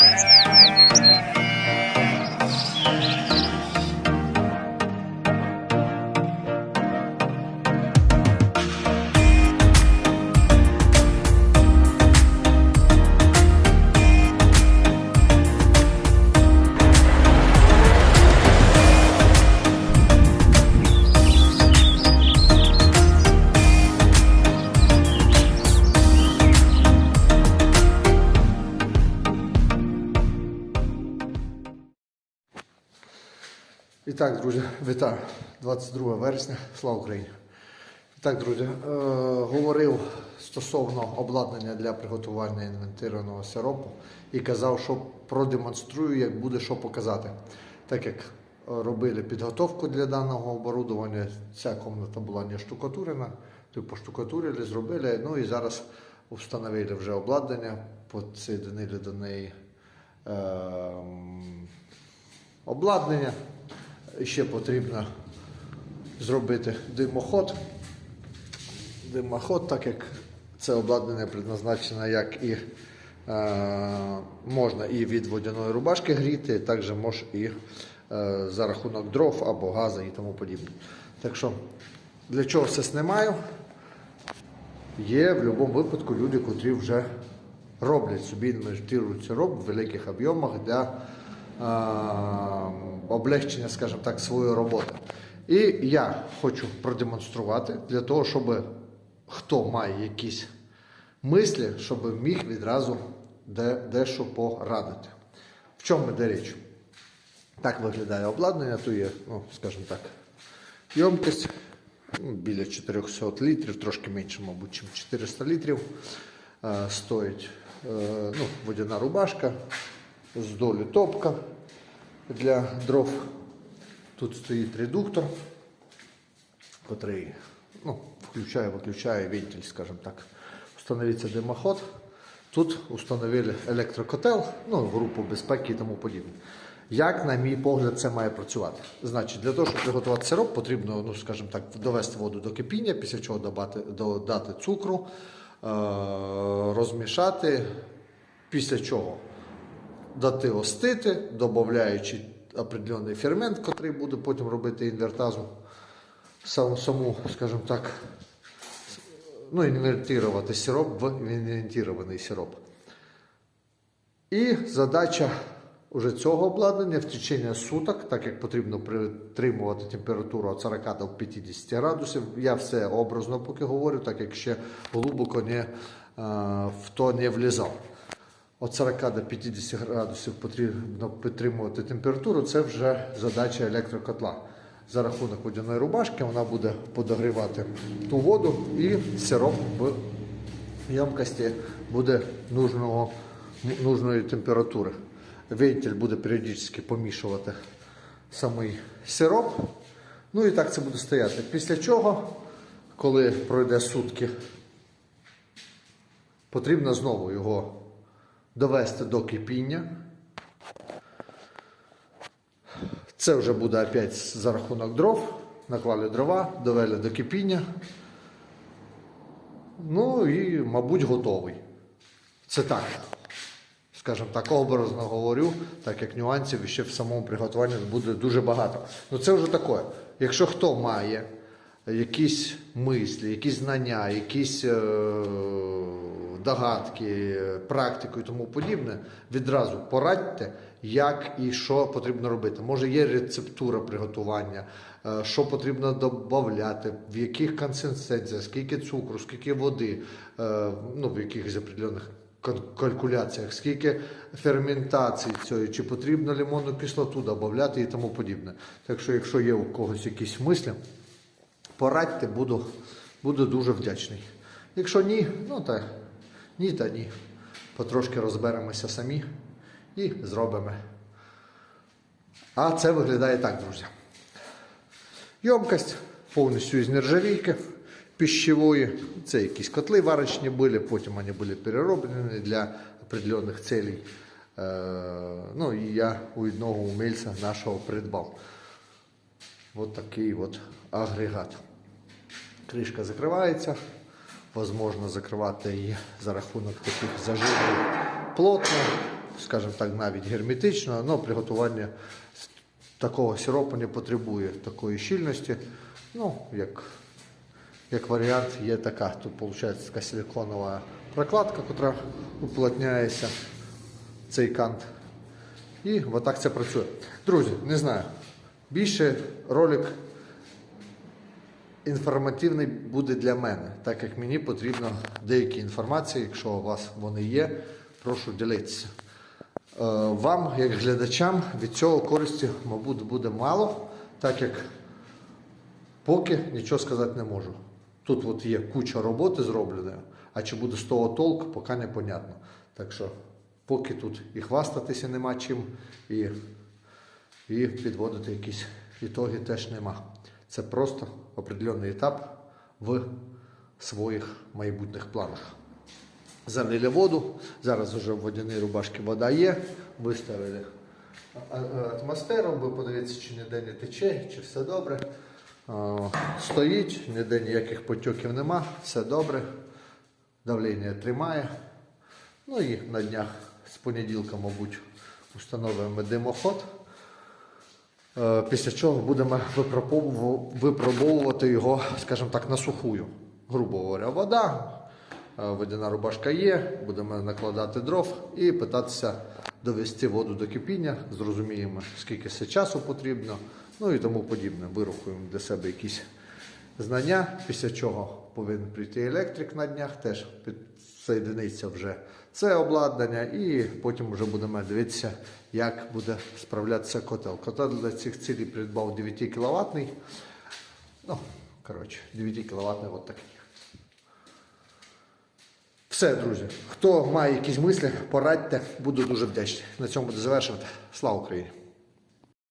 Yeah. Так, друзі, вітаю. 22 вересня, слава Україні. Так, друзі, е, говорив стосовно обладнання для приготування інвентарного сиропу і казав, що продемонструю, як буде що показати. Так як робили підготовку для даного оборудовання, ця кімната була не штукатурена, то поштукатурили, зробили. Ну і зараз встановили вже обладнання, підсоединили до неї. Е, обладнання. Ще потрібно зробити димоход. Димоход, так як це обладнання предназначено як і е, можна і від водяної рубашки гріти, також може і е, за рахунок дров або газу і тому подібне. Так що для чого все знімаю? Є в будь-якому випадку люди, котрі вже роблять собі інвентують сироп в великих об'ємах для е, облегчення, скажімо так, своєї роботи. І я хочу продемонструвати для того, щоб хто має якісь мислі, щоб міг відразу дещо порадити. В чому йде річ? Так виглядає обладнання, тут є, ну, скажімо так, ємкість ну, біля 400 літрів, трошки менше, мабуть, ніж 400 літрів. Е, стоїть е, ну, водяна рубашка, з долі топка для дров. Тут стоїть редуктор, котрий ну, включає, виключає вентиль, скажімо так. Встановиться димоход. Тут встановили електрокотел, ну, групу безпеки і тому подібне. Як, на мій погляд, це має працювати? Значить, для того, щоб приготувати сироп, потрібно, ну, скажімо так, довести воду до кипіння, після чого додати, додати цукру, е- розмішати, після чого дати остити, додаючи определений фермент, який буде потім робити інвертазу, сам, саму, скажімо так, ну, інвертувати сироп в інвентірований сироп. І задача уже цього обладнання в течение суток, так як потрібно притримувати температуру від 40 до 50 градусів. Я все образно поки говорю, так як ще глибоко не, е, в то не влізав. Від 40 до 50 градусів потрібно підтримувати температуру. Це вже задача електрокотла. За рахунок водяної рубашки вона буде подогрівати ту воду і сироп в ємкості буде нужного, нужної температури. Вентиль буде періодично помішувати самий сироп. Ну і так це буде стояти. Після чого, коли пройде сутки, потрібно знову його довести до кипіння. Це вже буде опять за рахунок дров. Наклали дрова, довели до кипіння. Ну і, мабуть, готовий. Це так. Скажімо так, образно говорю, так як нюансів ще в самому приготуванні буде дуже багато. Ну це вже таке. Якщо хто має якісь мислі, якісь знання, якісь е, догадки, практику і тому подібне, відразу порадьте, як і що потрібно робити. Може є рецептура приготування, е, що потрібно додати, в яких консистенціях, скільки цукру, скільки води, е, ну в якихось определених калькуляціях, скільки ферментації цієї, чи потрібно лимонну кислоту додати і тому подібне. Так що, якщо є у когось якісь мислі, порадьте, буду, буду дуже вдячний. Якщо ні, ну та ні, та ні. Потрошки розберемося самі і зробимо. А це виглядає так, друзі. Ємкость повністю із нержавійки пищевої. Це якісь котли варочні були, потім вони були перероблені для определених целей. Е, Ну і я у одного умельця нашого придбав. Ось такий от агрегат. Кришка закривається. Возможно закривати її за рахунок таких зажимів плотно. скажімо так, навіть герметично, але приготування такого сиропу не потребує такої щільності. Ну, як, як варіант, є така. Тут виходить така силиконова прокладка, яка уплотняється цей кант. І отак це працює. Друзі, не знаю. Більше ролик інформативний буде для мене, так як мені потрібно деякі інформації, якщо у вас вони є, прошу ділитися. Е, Вам, як глядачам, від цього користі, мабуть, буде мало, так як поки нічого сказати не можу. Тут от є куча роботи зробленої, а чи буде з того толк, поки не понятно. Так що, поки тут і хвастатися нема чим, і, і підводити якісь ітоги теж нема. Це просто определенний етап в своїх майбутніх планах. Залили воду, зараз вже в водяній рубашці вода є, виставили атмосферу, ви подивіться, чи ніде не тече, чи все добре. Стоїть, ніде ніяких потьоків нема, все добре, давлення тримає. Ну і на днях з понеділка, мабуть, установимо димоход. Е, Після чого будемо випробовувати його, скажімо так, на сухую. Грубо говоря, вода, е, водяна рубашка є, будемо накладати дров і питатися довести воду до кипіння, зрозуміємо, скільки це часу потрібно, ну і тому подібне. Вирахуємо для себе якісь знання, після чого повинен прийти електрик на днях, теж підсоєдиниться вже це обладнання, і потім вже будемо дивитися, як буде справлятися котел. Котел для цих цілей придбав 9 кВт. Ну, коротше, 9 кВт от такий. Все, друзі. Хто має якісь мислі, порадьте, буду дуже вдячний. На цьому буду завершувати. Слава Україні!